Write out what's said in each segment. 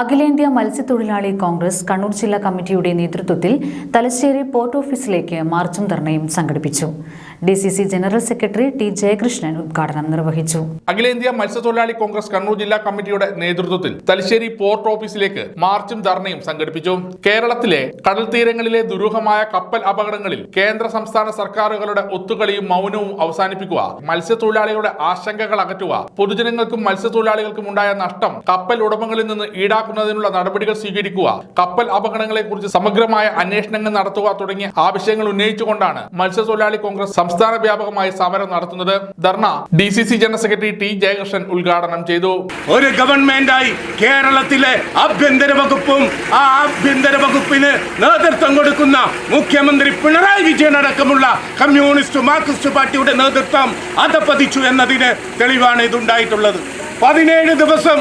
അഖിലേന്ത്യാ മത്സ്യത്തൊഴിലാളി കോൺഗ്രസ് കണ്ണൂർ ജില്ലാ കമ്മിറ്റിയുടെ നേതൃത്വത്തിൽ തലശ്ശേരി പോർട്ട് ഓഫീസിലേക്ക് മാർച്ചും ധർണയും സംഘടിപ്പിച്ചു. D C C general secretary T Jayakrishnan ഉദ്ഘാടനം നിർവഹിച്ചു. അഖിലേന്ത്യാ മത്സ്യത്തൊഴിലാളി കോൺഗ്രസ് കണ്ണൂർ ജില്ലാ കമ്മിറ്റിയുടെ നേതൃത്വത്തിൽ തലശ്ശേരി പോർട്ട് ഓഫീസിലേക്ക് മാർച്ചും ധർണയും സംഘടിപ്പിച്ചു. കേരളത്തിലെ കടൽ തീരങ്ങളിലെ ദുരൂഹമായ കപ്പൽ അപകടങ്ങളിൽ കേന്ദ്ര സംസ്ഥാന സർക്കാരുകളുടെ ഒത്തുകളിയും മൗനവും അവസാനിപ്പിക്കുക മത്സ്യത്തൊഴിലാളികളുടെ ആശങ്കകൾ അകറ്റുക പൊതുജനങ്ങൾക്കും മത്സ്യത്തൊഴിലാളികൾക്കും ഉണ്ടായ നഷ്ടം കപ്പൽ ഉടമകളിൽ നിന്ന് ഈടാക്കുന്നതിനുള്ള നടപടികൾ സ്വീകരിക്കുക. കപ്പൽ അപകടങ്ങളെ കുറിച്ച് സമഗ്രമായ അന്വേഷണങ്ങൾ നടത്തുക തുടങ്ങിയ ആവശ്യങ്ങൾ ഉന്നയിച്ചുകൊണ്ടാണ് മത്സ്യത്തൊഴിലാളി കോൺഗ്രസ് സംസ്ഥാന വ്യാപകമായി സമരം നടത്തുന്നത്. ധർണ D C C general secretary T Jayakrishnan ഉദ്ഘാടനം ചെയ്തു. ഒരു ഗവൺമെന്റായി കേരളത്തിലെ ആഭ്യന്തര വകുപ്പും ആ ആഭ്യന്തര വകുപ്പിന് നേതൃത്വം കൊടുക്കുന്ന മുഖ്യമന്ത്രി പിണറായി വിജയൻ അടക്കമുള്ള കമ്മ്യൂണിസ്റ്റ് മാർക്സിസ്റ്റ് പാർട്ടിയുടെ നേതൃത്വം അധപ്പതിച്ചു എന്നതിന് തെളിവാണ് ഇതുണ്ടായിട്ടുള്ളത്. പതിനേഴ് ദിവസം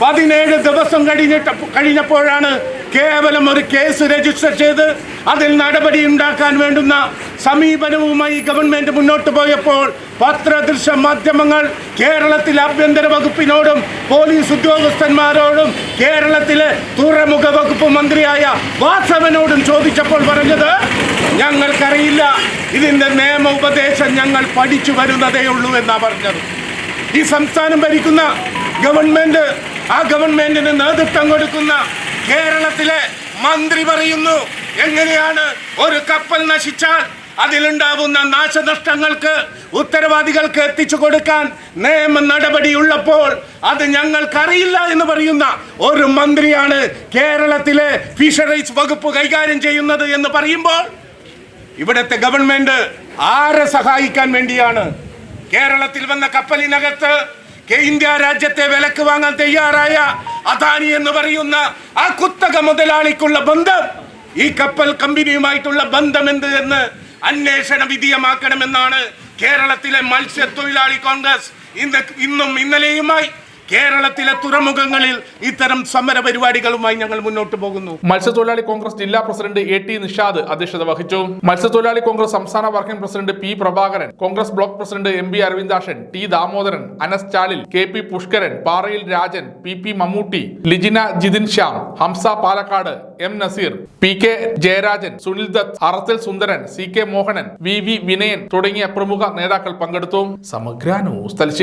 പതിനേഴ് ദിവസം കഴിഞ്ഞിട്ട് കഴിഞ്ഞപ്പോഴാണ് കേവലം ഒരു കേസ് രജിസ്റ്റർ ചെയ്ത് അതിൽ നടപടി ഉണ്ടാക്കാൻ വേണ്ടുന്ന സമീപനവുമായി ഗവൺമെന്റ് മുന്നോട്ട് പോയപ്പോൾ പത്രദൃശ്യ മാധ്യമങ്ങൾ കേരളത്തിലെ ആഭ്യന്തര വകുപ്പിനോടും പോലീസ് ഉദ്യോഗസ്ഥന്മാരോടും കേരളത്തിലെ തുറമുഖ വകുപ്പ് മന്ത്രിയായ വാസവനോടും ചോദിച്ചപ്പോൾ പറഞ്ഞത് ഞങ്ങൾക്കറിയില്ല ഇതിന്റെ നിയമ ഉപദേശം ഞങ്ങൾ പഠിച്ചു വരുന്നതേ ഉള്ളൂ എന്നാണ് പറഞ്ഞത്. ഈ സംസ്ഥാനം ഭരിക്കുന്ന ഗവൺമെന്റ് ആ ഗവൺമെന്റിന് നേതൃത്വം കൊടുക്കുന്ന കേരളത്തിലെ മന്ത്രി പറയുന്നു എങ്ങനെയാണ് ഒരു കപ്പൽ നശിച്ചാൽ അതിലുണ്ടാവുന്ന നാശനഷ്ടങ്ങൾക്ക് ഉത്തരവാദികൾക്ക് എത്തിച്ചു കൊടുക്കാൻ നിയമ നടപടി ഉള്ളപ്പോൾ അത് ഞങ്ങൾക്കറിയില്ല എന്ന് പറയുന്ന ഒരു മന്ത്രിയാണ് കേരളത്തിലെ ഫിഷറീസ് വകുപ്പ് കൈകാര്യം ചെയ്യുന്നത് എന്ന് പറയുമ്പോൾ ഇവിടുത്തെ ഗവൺമെന്റ് ആരെ സഹായിക്കാൻ വേണ്ടിയാണ് കേരളത്തിൽ വന്ന കപ്പലിനകത്ത് ഇന്ത്യ രാജ്യത്തെ വിലക്ക് വാങ്ങാൻ തയ്യാറായ അദാനി എന്ന് പറയുന്ന ആ കുത്തക മുതലാളിക്കുള്ള ബന്ധം ഈ കപ്പൽ കമ്പനിയുമായിട്ടുള്ള ബന്ധം എന്ത് എന്ന് അന്വേഷണ വിധേയമാക്കണമെന്നാണ് കേരളത്തിലെ മത്സ്യത്തൊഴിലാളി കോൺഗ്രസ് ഇന്ന് ഇന്നും ഇന്നലെയുമായി കേരളത്തിലെ തുറമുഖങ്ങളിൽ ഇത്തരം സമര പരിപാടികളുമായി ഞങ്ങൾ മുന്നോട്ട് പോകുന്നു. മത്സ്യത്തൊഴിലാളി കോൺഗ്രസ് ജില്ലാ പ്രസിഡന്റ് എ ടി നിഷാദ് അധ്യക്ഷത വഹിച്ചു. മത്സ്യത്തൊഴിലാളി കോൺഗ്രസ് സംസ്ഥാന working president P Prabhakaran Congress block president M B Aravindakshan T Damodaran Anas Chalil K P Pushkaran Parayil Rajan P P Mammootty Lijina Jithin Shyam Hamza Palakkad M Nazeer P K Jayarajan Sunil Dutt Arathil Sundaran C K Mohanan V V Vinayan തുടങ്ങിയ പ്രമുഖ നേതാക്കൾ പങ്കെടുത്തു. സമഗ്ര news Thalassery.